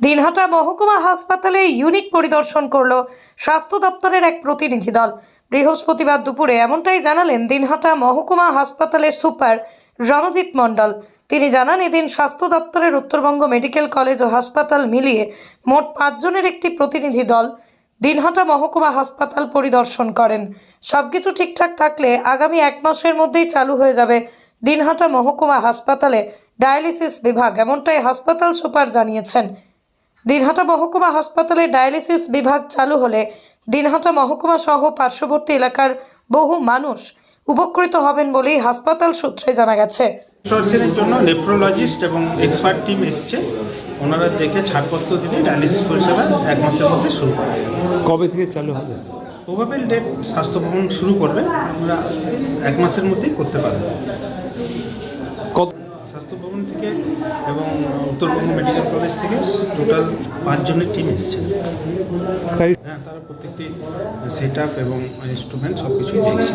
দিনহাটা মহকুমা হাসপাতালে ইউনিট পরিদর্শন করল স্বাস্থ্য দপ্তরের এক প্রতিনিধি দল। বৃহস্পতিবার দুপুরে এমনটাই জানালেন দিনহাটা মহকুমা হাসপাতালের সুপার রণজিৎ মণ্ডল। তিনি জানান, এদিন স্বাস্থ্য দপ্তরের উত্তরবঙ্গ মেডিকেল কলেজ ও হাসপাতাল মিলিয়ে মোট পাঁচজনের একটি প্রতিনিধি দল দিনহাটা মহকুমা হাসপাতাল পরিদর্শন করেন। সবকিছু ঠিকঠাক থাকলে আগামী এক মাসের মধ্যেই চালু হয়ে যাবে দিনহাটা মহকুমা হাসপাতালে ডায়ালিসিস বিভাগ, এমনটাই হাসপাতাল সুপার জানিয়েছেন। দিনহাটা মহকুমা হাসপাতালে ডায়ালিসিস বিভাগ চালু হলে দিনহাটা মহকুমা সহ পার্শ্ববর্তী এলাকার বহু মানুষ উপকৃত হবেন বলেই হাসপাতাল সূত্রে জানা গেছে। জন্য নেফ্রোলজিস্ট এবং এক্সপার্ট টিম এসছে। ওনারা দেখে ছাড়পত্র দিলে ডায়ালিসিস পরিষেবা এক মাসের মধ্যে শুরু করা কবে থেকে চালু হবে? ডেট স্বাস্থ্য ভবন শুরু করবে। আমরা এক মাসের মধ্যেই করতে পারব। ভবন থেকে এবং উত্তরবঙ্গ মেডিকেল কলেজ থেকে টোটাল পাঁচজনের টিম এসছে। হ্যাঁ তারা প্রত্যেকটি সেট আপ এবং ইনস্ট্রুমেন্ট সব কিছুই দেখছে।